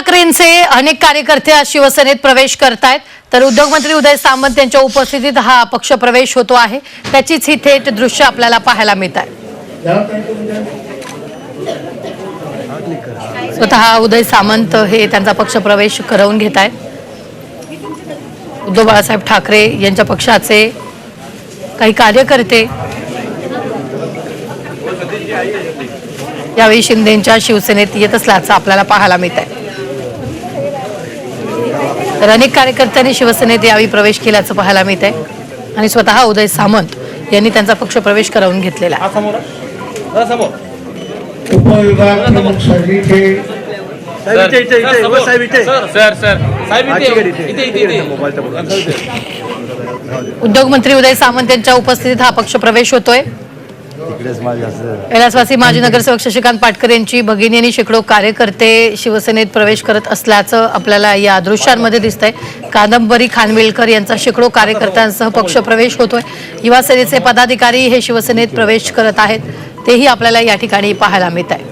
ठाकरेंचे अनेक कार्यकर्ते आज शिवसेनेत प्रवेश करतायत. तर उद्योगमंत्री उदय सामंत यांच्या उपस्थितीत हा पक्ष प्रवेश होतो आहे. त्याचीच ही थेट दृश्य आपल्याला पाहायला मिळत आहे स्वतः उदय सामंत हे त्यांचा पक्ष प्रवेश करवून घेत आहेत उद्धव बाळासाहेब ठाकरे यांच्या पक्षाचे काही कार्यकर्ते यावेळी शिंदेच्या शिवसेनेत येत असल्याचं आपल्याला पाहायला मिळत आहे तर अनेक कार्यकर्त्यांनी शिवसेनेत यावेळी प्रवेश केल्याचं पाहायला मिळत आहे आणि स्वतः उदय सामंत यांनी त्यांचा पक्ष प्रवेश करवून घेतलेला बघा. उद्योगमंत्री उदय सामंत यांच्या उपस्थितीत हा पक्ष प्रवेश होतोय. माझे असं. कैलासवासी माजी नगरसेवक शशिकांत पाटकर यांची भगिनी आणि शेकडो कार्यकर्ते शिवसेनेत प्रवेश करत असल्याचं आपल्याला या दृश्यांमध्ये दिसतंय. कादंबरी खानविलकर यांचा शेकडो कार्यकर्त्यांसह पक्ष प्रवेश होतोय. युवा सेनेचे पदाधिकारी हे शिवसेनेत प्रवेश करत आहेत. तेही आपल्याला या ठिकाणी पाहायला मिळत आहे.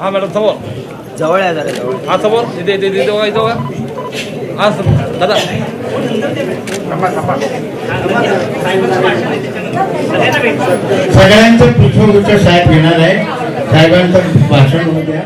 हा मॅडम समोर. जवळ आहे जरा जवळ. हा समोर. इथे इथे इथे बघा इथे बघा हा समोर. दादा. सगळ्यांचं पुष्पगुच्छ साहेब घेणार आहे. साहेबांचं भाषण होऊ द्या.